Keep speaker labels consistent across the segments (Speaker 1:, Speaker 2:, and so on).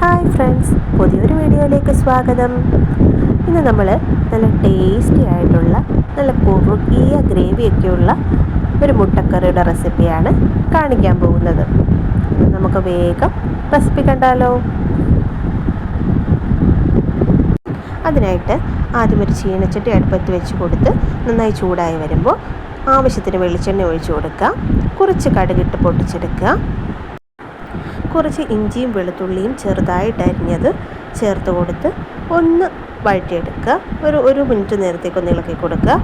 Speaker 1: Hi friends പുതിയൊരു വീഡിയോയിലേക്ക് സ്വാഗതം. ഇന്ന് നമ്മൾ നല്ല ടേസ്റ്റി ആയിട്ടുള്ള നല്ല കുറുകിയ ഗ്രേവിയൊക്കെയുള്ള ഒരു മുട്ടക്കറിയുടെ റെസിപ്പിയാണ് കാണിക്കാൻ പോകുന്നത്. നമുക്ക് വേഗം റെസിപ്പി കണ്ടാലോ? അതിനായിട്ട് ആദ്യം ഒരു ചീനച്ചട്ടി അടുപ്പത്ത് വെച്ച് കൊടുത്ത് നന്നായി ചൂടായി വരുമ്പോൾ ആവശ്യത്തിന് വെളിച്ചെണ്ണ ഒഴിച്ചു കൊടുക്കുക കുറച്ച് കടുകിട്ട് പൊട്ടിച്ചെടുക്കുക. കുറച്ച് ഇഞ്ചിയും വെളുത്തുള്ളിയും ചെറുതായിട്ട് അരിഞ്ഞത് ചേർത്ത് കൊടുത്ത് ഒന്ന് വഴറ്റിയെടുക്കുക. ഒരു ഒരു മിനിറ്റ് നേരത്തേക്ക് ഒന്ന് ഇളക്കി കൊടുക്കുക.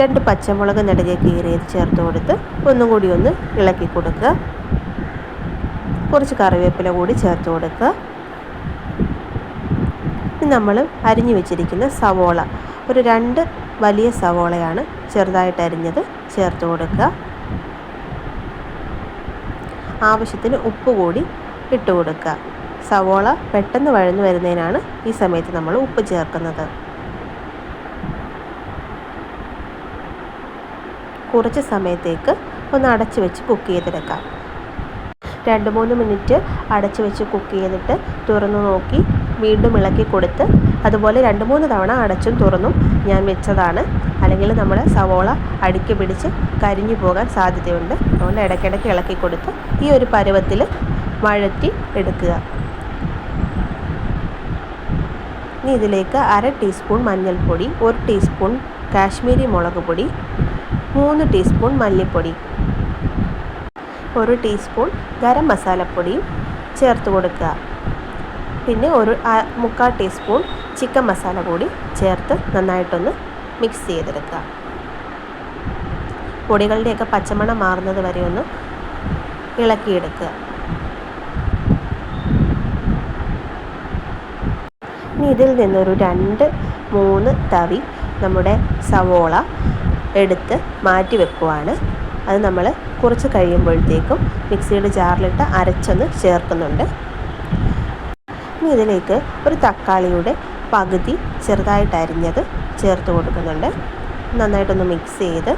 Speaker 1: രണ്ട് പച്ചമുളക് നടുകെ കീറിയത് ചേർത്ത് കൊടുത്ത് ഒന്നും കൂടി ഒന്ന് ഇളക്കി കൊടുക്കുക. കുറച്ച് കറിവേപ്പില കൂടി ചേർത്ത് കൊടുക്കുക. നമ്മൾ അരിഞ്ഞു വെച്ചിരിക്കുന്ന സവോള. ഒരു രണ്ട് വലിയ സവോളയാണ് ചെറുതായിട്ട് അരിഞ്ഞത് ചേർത്ത് കൊടുക്കുക. ആവശ്യത്തിന് ഉപ്പ് കൂടി ഇട്ട് കൊടുക്കുക. സവോള പെട്ടെന്ന് വഴന്നു വരുന്നതിനാണ് ഈ സമയത്ത് നമ്മൾ ഉപ്പ് ചേർക്കുന്നത്. കുറച്ച് സമയത്തേക്ക് ഒന്ന് അടച്ചു വെച്ച് കുക്ക് ചെയ്തെടുക്കാം. രണ്ട് മൂന്ന് മിനിറ്റ് അടച്ചു വെച്ച് കുക്ക് ചെയ്തിട്ട് തുറന്നു നോക്കി വീണ്ടും ഇളക്കി കൊടുത്ത് അതുപോലെ രണ്ട് മൂന്ന് തവണ അടച്ചും തുറന്നും ഞാൻ വെച്ചതാണ്. അല്ലെങ്കിൽ നമ്മൾ സവോള അടുക്കി പിടിച്ച് കരിഞ്ഞു പോകാൻ സാധ്യതയുണ്ട്. അതുകൊണ്ട് ഇടയ്ക്കിടയ്ക്ക് ഇളക്കി കൊടുത്ത് ഈ ഒരു പരുവത്തിൽ വഴറ്റി എടുക്കുക. ഇനി ഇതിലേക്ക് അര ടീസ്പൂൺ മഞ്ഞൾപ്പൊടി ഒരു ടീസ്പൂൺ കാശ്മീരി മുളക് പൊടി മൂന്ന് ടീസ്പൂൺ മല്ലിപ്പൊടി ഒരു ടീസ്പൂൺ ഗരം മസാലപ്പൊടിയും ചേർത്ത് കൊടുക്കുക. പിന്നെ ഒരു മുക്കാൽ ടീസ്പൂൺ ചിക്കൻ മസാല കൂടി ചേർത്ത് നന്നായിട്ടൊന്ന് മിക്സ് ചെയ്തെടുക്കുക. പൊടികളുടെയൊക്കെ പച്ചമണം മാറുന്നത് വരെ ഒന്ന് ഇളക്കിയെടുക്കുക. ഇനി ഇതിൽ നിന്നൊരു രണ്ട് മൂന്ന് തവി നമ്മുടെ സവോള എടുത്ത് മാറ്റി വെക്കുവാണ്. അത് നമ്മൾ കുറച്ച് കഴിയുമ്പോഴത്തേക്കും മിക്സിയുടെ ജാറിലിട്ട് അരച്ചൊന്ന് ചേർക്കുന്നുണ്ട്. ഇനി ഇതിലേക്ക് ഒരു തക്കാളിയുടെ പകുതി ചെറുതായിട്ട് അരിഞ്ഞത് ചേർത്ത് കൊടുക്കുന്നുണ്ട്. നന്നായിട്ടൊന്ന് മിക്സ് ചെയ്ത്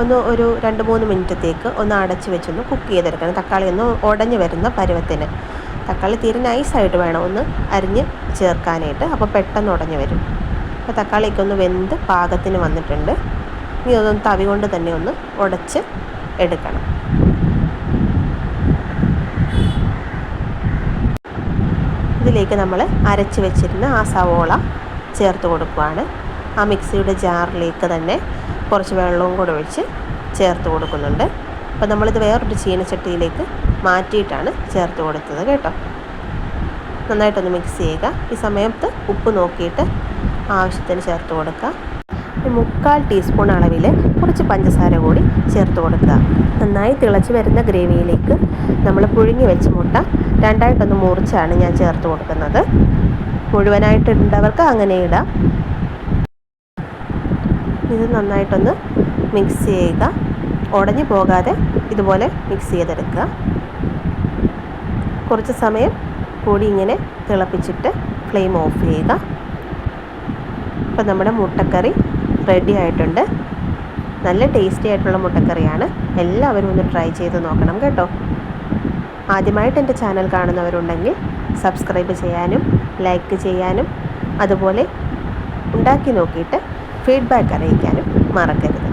Speaker 1: ഒന്ന് ഒരു രണ്ട് മൂന്ന് മിനിറ്റത്തേക്ക് ഒന്ന് അടച്ച് വെച്ചൊന്ന് കുക്ക് ചെയ്തെടുക്കണം. തക്കാളി ഒന്ന് ഉടഞ്ഞു വരുന്ന പരുവത്തിന്. തക്കാളി തീരെ നൈസായിട്ട് വേണം ഒന്ന് അരിഞ്ഞ് ചേർക്കാനായിട്ട്. അപ്പോൾ പെട്ടെന്ന് ഉടഞ്ഞു വരും. അപ്പോൾ തക്കാളിയൊക്കെ ഒന്ന് വെന്ത് പാകത്തിന് വന്നിട്ടുണ്ട്. ഇനി അതൊന്ന് തവി കൊണ്ട് തന്നെ ഒന്ന് ഉടച്ച് എടുക്കണം. ഇതിലേക്ക് നമ്മൾ അരച്ച് വെച്ചിരുന്ന ആ സവോള ചേർത്ത് കൊടുക്കുകയാണ് ആ മിക്സിയുടെ ജാറിലേക്ക് തന്നെ കുറച്ച് വെള്ളവും കൂടെ ഒഴിച്ച് ചേർത്ത് കൊടുക്കുന്നുണ്ട്. അപ്പോൾ നമ്മളിത് വേറൊരു ചീനച്ചട്ടിയിലേക്ക് മാറ്റിയിട്ടാണ് ചേർത്ത് കൊടുത്തത് കേട്ടോ. നന്നായിട്ടൊന്ന് മിക്സ് ചെയ്യുക. ഈ സമയത്ത് ഉപ്പ് നോക്കിയിട്ട് ആവശ്യത്തിന് ചേർത്ത് കൊടുക്കുക. മുക്കാൽ ടീസ്പൂൺ അളവിൽ കുറച്ച് പഞ്ചസാര കൂടി ചേർത്ത് കൊടുക്കുക. നന്നായി തിളച്ച് വരുന്ന ഗ്രേവിയിലേക്ക് നമ്മൾ പുഴുങ്ങി വെച്ച മുട്ട രണ്ടായിട്ടൊന്ന് മുറിച്ചാണ് ഞാൻ ചേർത്ത് കൊടുക്കുന്നത്. മുഴുവനായിട്ട് ഇടേണ്ടവർക്ക് അങ്ങനെ ഇടാം. ഇത് നന്നായിട്ടൊന്ന് മിക്സ് ചെയ്യുക ഉടഞ്ഞു പോകാതെ ഇതുപോലെ മിക്സ് ചെയ്തെടുക്കുക. കുറച്ച് സമയം കൂടി ഇങ്ങനെ തിളപ്പിച്ചിട്ട് ഫ്ലെയിം ഓഫ് ചെയ്യുക. അപ്പോൾ നമ്മുടെ മുട്ടക്കറി റെഡി ആയിട്ടുണ്ട്. നല്ല ടേസ്റ്റി ആയിട്ടുള്ള മുട്ടക്കറിയാണ്. എല്ലാവരും ഒന്ന് ട്രൈ ചെയ്ത് നോക്കണം കേട്ടോ. ആദ്യമായിട്ട് എന്റെ ചാനൽ കാണുന്നവരുണ്ടെങ്കിൽ സബ്സ്ക്രൈബ് ചെയ്യാനും ലൈക്ക് ചെയ്യാനും അതുപോലെ ഉണ്ടാക്കി നോക്കിയിട്ട് ഫീഡ്ബാക്ക് അറിയിക്കാനും മറക്കരുത്.